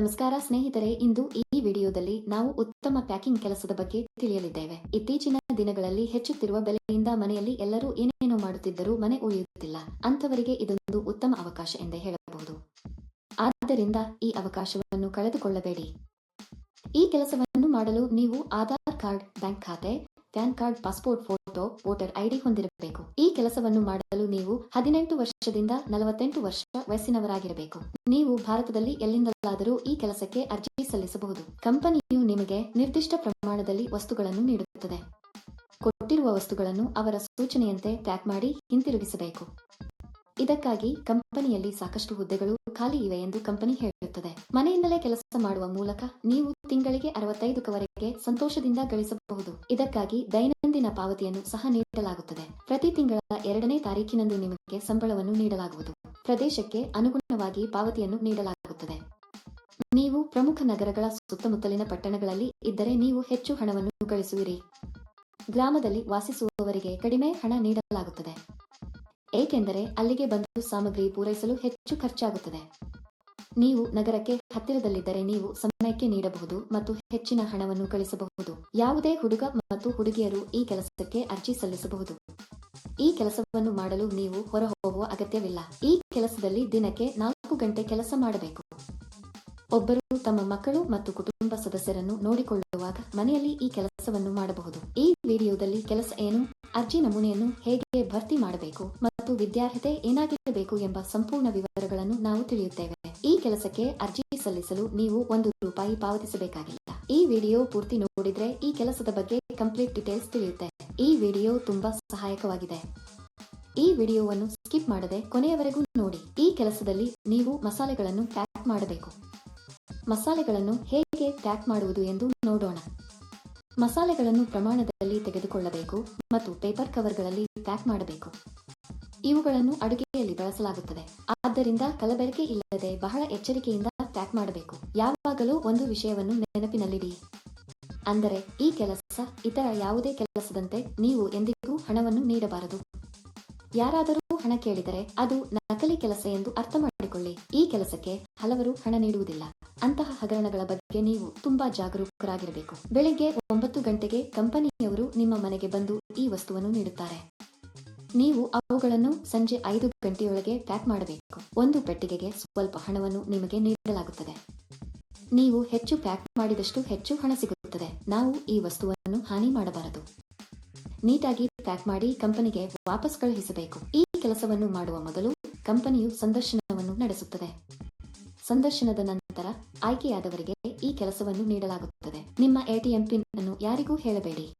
ನಮಸ್ಕಾರ ಸ್ನೇಹಿತರೆ, ಇಂದು ಈ ವಿಡಿಯೋದಲ್ಲಿ ನಾವು ಉತ್ತಮ ಪ್ಯಾಕಿಂಗ್ ಕೆಲಸದ ಬಗ್ಗೆ ತಿಳಿಯಲಿದ್ದೇವೆ. ಇತ್ತೀಚಿನ ದಿನಗಳಲ್ಲಿ ಹೆಚ್ಚುತ್ತಿರುವ ಬೆಲೆಯಿಂದ ಮನೆಯಲ್ಲಿ ಎಲ್ಲರೂ ಏನೇನು ಮಾಡುತ್ತಿದ್ದರೂ ಮನೆ ಉಳಿಯುತ್ತಿಲ್ಲ ಅಂಥವರಿಗೆ ಇದೊಂದು ಉತ್ತಮ ಅವಕಾಶ ಎಂದೇ ಹೇಳಬಹುದು. ಆದ್ದರಿಂದ ಈ ಅವಕಾಶವನ್ನು ಕಳೆದುಕೊಳ್ಳಬೇಡಿ. ಈ ಕೆಲಸವನ್ನು ಮಾಡಲು ನೀವು ಆಧಾರ್ ಕಾರ್ಡ್, ಬ್ಯಾಂಕ್ ಖಾತೆ PAN card, passport, photo, voter ID ಹೊಂದಿರಬೇಕು. ಈ ಕೆಲಸವನ್ನು ಮಾಡಲು ನೀವು ಹದಿನೆಂಟು ವರ್ಷದಿಂದ ನಲವತ್ತೆಂಟು ವರ್ಷ ವಯಸ್ಸಿನವರಾಗಿರಬೇಕು. ನೀವು ಭಾರತದಲ್ಲಿ ಎಲ್ಲಿಂದಲಾದರೂ ಈ ಕೆಲಸಕ್ಕೆ ಅರ್ಜಿ ಸಲ್ಲಿಸಬಹುದು. ಕಂಪನಿಯು ನಿಮಗೆ ನಿರ್ದಿಷ್ಟ ಪ್ರಮಾಣದಲ್ಲಿ ವಸ್ತುಗಳನ್ನು ನೀಡುತ್ತದೆ. ಕೊಟ್ಟಿರುವ ವಸ್ತುಗಳನ್ನು ಅವರ ಸೂಚನೆಯಂತೆ ಪ್ಯಾಕ್ ಮಾಡಿ ಹಿಂತಿರುಗಿಸಬೇಕು. ಇದಕ್ಕಾಗಿ ಕಂಪನಿಯಲ್ಲಿ ಸಾಕಷ್ಟು ಹುದ್ದೆಗಳು ಖಾಲಿ ಇವೆ ಎಂದು ಕಂಪನಿ ಹೇಳುತ್ತದೆ. ಮನೆಯಿಂದಲೇ ಕೆಲಸ ಮಾಡುವ ಮೂಲಕ ನೀವು ತಿಂಗಳಿಗೆ ಅರವತ್ತೈದಕವರೆಗೆ ಸಂತೋಷದಿಂದ ಗಳಿಸಬಹುದು. ಇದಕ್ಕಾಗಿ ದೈನಂದಿನ ಪಾವತಿಯನ್ನು ಸಹ ನೀಡಲಾಗುತ್ತದೆ. ಪ್ರತಿ ತಿಂಗಳ ಎರಡನೇ ತಾರೀಕಿನಂದು ನಿಮಗೆ ಸಂಬಳವನ್ನು ನೀಡಲಾಗುವುದು. ಪ್ರದೇಶಕ್ಕೆ ಅನುಗುಣವಾಗಿ ಪಾವತಿಯನ್ನು ನೀಡಲಾಗುತ್ತದೆ. ನೀವು ಪ್ರಮುಖ ನಗರಗಳ ಸುತ್ತಮುತ್ತಲಿನ ಪಟ್ಟಣಗಳಲ್ಲಿ ಇದ್ದರೆ ನೀವು ಹೆಚ್ಚು ಹಣವನ್ನು ಗಳಿಸುವಿರಿ. ಗ್ರಾಮದಲ್ಲಿ ವಾಸಿಸುವವರಿಗೆ ಕಡಿಮೆ ಹಣ ನೀಡಲಾಗುತ್ತದೆ. ಏಕೆಂದರೆ ಅಲ್ಲಿಗೆ ಬಂದು ಸಾಮಗ್ರಿ ಪೂರೈಸಲು ಹೆಚ್ಚು ಖರ್ಚಾಗುತ್ತದೆ. ನೀವು ನಗರಕ್ಕೆ ಹತ್ತಿರದಲ್ಲಿದ್ದರೆ ನೀವು ಸಮಯಕ್ಕೆ ನೀಡಬಹುದು ಮತ್ತು ಹೆಚ್ಚಿನ ಹಣವನ್ನು ಗಳಿಸಬಹುದು ಯಾವುದೇ ಹುಡುಗ ಮತ್ತು ಹುಡುಗಿಯರು ಈ ಕೆಲಸಕ್ಕೆ ಅರ್ಜಿ ಸಲ್ಲಿಸಬಹುದು. ಈ ಕೆಲಸವನ್ನು ಮಾಡಲು ನೀವು ಹೊರಹೋಗುವ ಅಗತ್ಯವಿಲ್ಲ. ಈ ಕೆಲಸದಲ್ಲಿ ದಿನಕ್ಕೆ ನಾಲ್ಕು ಗಂಟೆ ಕೆಲಸ ಮಾಡಬೇಕು. ಒಬ್ಬರು ತಮ್ಮ ಮಕ್ಕಳು ಮತ್ತು ಕುಟುಂಬ ಸದಸ್ಯರನ್ನು ನೋಡಿಕೊಳ್ಳುವಾಗ ಮನೆಯಲ್ಲಿ ಈ ಕೆಲಸವನ್ನು ಮಾಡಬಹುದು. ಈ ವಿಡಿಯೋದಲ್ಲಿ ಕೆಲಸ ಏನು, ಅರ್ಜಿ ನಮೂನೆಯನ್ನು ಹೇಗೆ ಭರ್ತಿ ಮಾಡಬೇಕು ಮತ್ತು ವಿದ್ಯಾರ್ಹತೆ ಏನಾಗಿರಬೇಕು ಎಂಬ ಸಂಪೂರ್ಣ ವಿವರಗಳನ್ನು ನಾವು ತಿಳಿಯುತ್ತೇವೆ. ಈ ಕೆಲಸಕ್ಕೆ ಅರ್ಜಿ ಸಲ್ಲಿಸಲು ನೀವು ಒಂದು ರೂಪಾಯಿ ಪಾವತಿಸಬೇಕಾಗಿಲ್ಲ. ಈ ವಿಡಿಯೋ ಪೂರ್ತಿ ನೋಡಿದ್ರೆ ಈ ಕೆಲಸದ ಬಗ್ಗೆ ಕಂಪ್ಲೀಟ್ ಡೀಟೇಲ್ಸ್ ತಿಳಿಯುತ್ತೆ. ಈ ವಿಡಿಯೋ ತುಂಬಾ ಸಹಾಯಕವಾಗಿದೆ. ಈ ವಿಡಿಯೋವನ್ನು ಸ್ಕಿಪ್ ಮಾಡದೆ ಕೊನೆಯವರೆಗೂ ನೋಡಿ. ಈ ಕೆಲಸದಲ್ಲಿ ನೀವು ಮಸಾಲೆಗಳನ್ನು ಪ್ಯಾಕ್ ಮಾಡಬೇಕು. ಮಸಾಲೆಗಳನ್ನು ಹೇಗೆ ಪ್ಯಾಕ್ ಮಾಡುವುದು ಎಂದು ನೋಡೋಣ. ಮಸಾಲೆಗಳನ್ನು ಪ್ರಮಾಣದಲ್ಲಿ ತೆಗೆದುಕೊಳ್ಳಬೇಕು ಮತ್ತು ಪೇಪರ್ ಕವರ್ಗಳಲ್ಲಿ ಪ್ಯಾಕ್ ಮಾಡಬೇಕು. ಇವುಗಳನ್ನು ಅಡುಗೆಯಲ್ಲಿ ಬಳಸಲಾಗುತ್ತದೆ. ಆದ್ದರಿಂದ ಕಲಬೆರಕೆ ಇಲ್ಲದೆ ಬಹಳ ಎಚ್ಚರಿಕೆಯಿಂದ ಪ್ಯಾಕ್ ಮಾಡಬೇಕು. ಯಾವಾಗಲೂ ಒಂದು ವಿಷಯವನ್ನು ನೆನಪಿನಲ್ಲಿಡಿ. ಅಂದರೆ, ಈ ಕೆಲಸ ಇತರ ಯಾವುದೇ ಕೆಲಸದಂತೆ ನೀವು ಎಂದಿಗೂ ಹಣವನ್ನು ನೀಡಬಾರದು. ಯಾರಾದರೂ ಹಣ ಕೇಳಿದರೆ ಅದು ನಕಲಿ ಕೆಲಸ ಎಂದು ಅರ್ಥ ಮಾಡಿಕೊಳ್ಳಿ ಈ ಕೆಲಸಕ್ಕೆ ಹಲವರು ಹಣ ನೀಡುವುದಿಲ್ಲ. ಅಂತಹ ಹಗರಣಗಳ ಬಗ್ಗೆ ನೀವು ತುಂಬಾ ಜಾಗರೂಕರಾಗಿರಬೇಕು. ಬೆಳಿಗ್ಗೆ ಒಂಬತ್ತು ಗಂಟೆಗೆ ಕಂಪನಿಯವರು ನಿಮ್ಮ ಮನೆಗೆ ಬಂದು ಈ ವಸ್ತುವನ್ನು ನೀಡುತ್ತಾರೆ. ನೀವು ಅವುಗಳನ್ನು ಸಂಜೆ ಐದು ಗಂಟೆಯೊಳಗೆ ಪ್ಯಾಕ್ ಮಾಡಬೇಕು. ಒಂದು ಪೆಟ್ಟಿಗೆಗೆ ಸ್ವಲ್ಪ ಹಣವನ್ನು ನಿಮಗೆ ನೀಡಲಾಗುತ್ತದೆ. ನೀವು ಹೆಚ್ಚು ಪ್ಯಾಕ್ ಮಾಡಿದಷ್ಟು ಹೆಚ್ಚು ಹಣ ಸಿಗುತ್ತದೆ. ನಾವು ಈ ವಸ್ತುವನ್ನು ಹಾನಿ ಮಾಡಬಾರದು. ನೀಟಾಗಿ ಪ್ಯಾಕ್ ಮಾಡಿ ಕಂಪನಿಗೆ ವಾಪಸ್ ಕಳುಹಿಸಬೇಕು. ಈ ಕೆಲಸವನ್ನು ಮಾಡುವ ಮೊದಲು ಕಂಪನಿಯು ಸಂದರ್ಶನವನ್ನು ನಡೆಸುತ್ತದೆ. ಸಂದರ್ಶನದ ನಂತರ ಆಯ್ಕೆಯಾದವರಿಗೆ ಈ ಕೆಲಸವನ್ನು ನೀಡಲಾಗುತ್ತದೆ. ನಿಮ್ಮ ಎಟಿಎಂ ಪಿನ್ ಅನ್ನು ಯಾರಿಗೂ ಹೇಳಬೇಡಿ.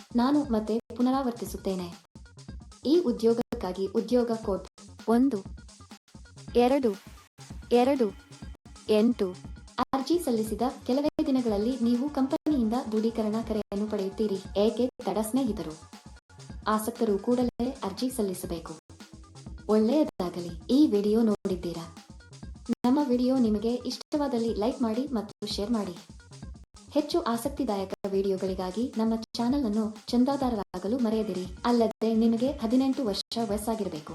ನಾನು ಮತ್ತೆ ಪುನರಾವರ್ತಿಸುತ್ತೇನೆ. ಈ ಉದ್ಯೋಗಕ್ಕಾಗಿ ಉದ್ಯೋಗ ಕೋಡ್ ಒಂದು, ಎರಡು ಎರಡು, ಎಂಟು ಅರ್ಜಿ ಸಲ್ಲಿಸಿದ ಕೆಲವೇ ದಿನಗಳಲ್ಲಿ ನೀವು ಕಂಪನಿಯಿಂದ ದೃಢೀಕರಣ ಕರೆಯನ್ನು ಪಡೆಯುತ್ತೀರಿ, ಏಕೆ ತಡ ಸ್ನೇಹಿತರು? ಆಸಕ್ತರು ಕೂಡಲೇ ಅರ್ಜಿ ಸಲ್ಲಿಸಬೇಕು. ಒಳ್ಳೆಯದಾಗಲಿ. ಈ ವಿಡಿಯೋ ನೋಡಿದ್ದೀರಾ? ನಮ್ಮ ವಿಡಿಯೋ ನಿಮಗೆ ಇಷ್ಟವಾದಲ್ಲಿ ಲೈಕ್ ಮಾಡಿ ಮತ್ತು ಶೇರ್ ಮಾಡಿ. ಹೆಚ್ಚು ಆಸಕ್ತಿದಾಯಕ ವಿಡಿಯೋಗಳಿಗಾಗಿ ನಮ್ಮ ಚಾನೆಲ್ ಅನ್ನು ಚಂದಾದಾರರಾಗಲು ಮರೆಯದಿರಿ. ಅಲ್ಲದೆ ನಿಮಗೆ ಹದಿನೆಂಟು ವರ್ಷ ವಯಸ್ಸಾಗಿರಬೇಕು.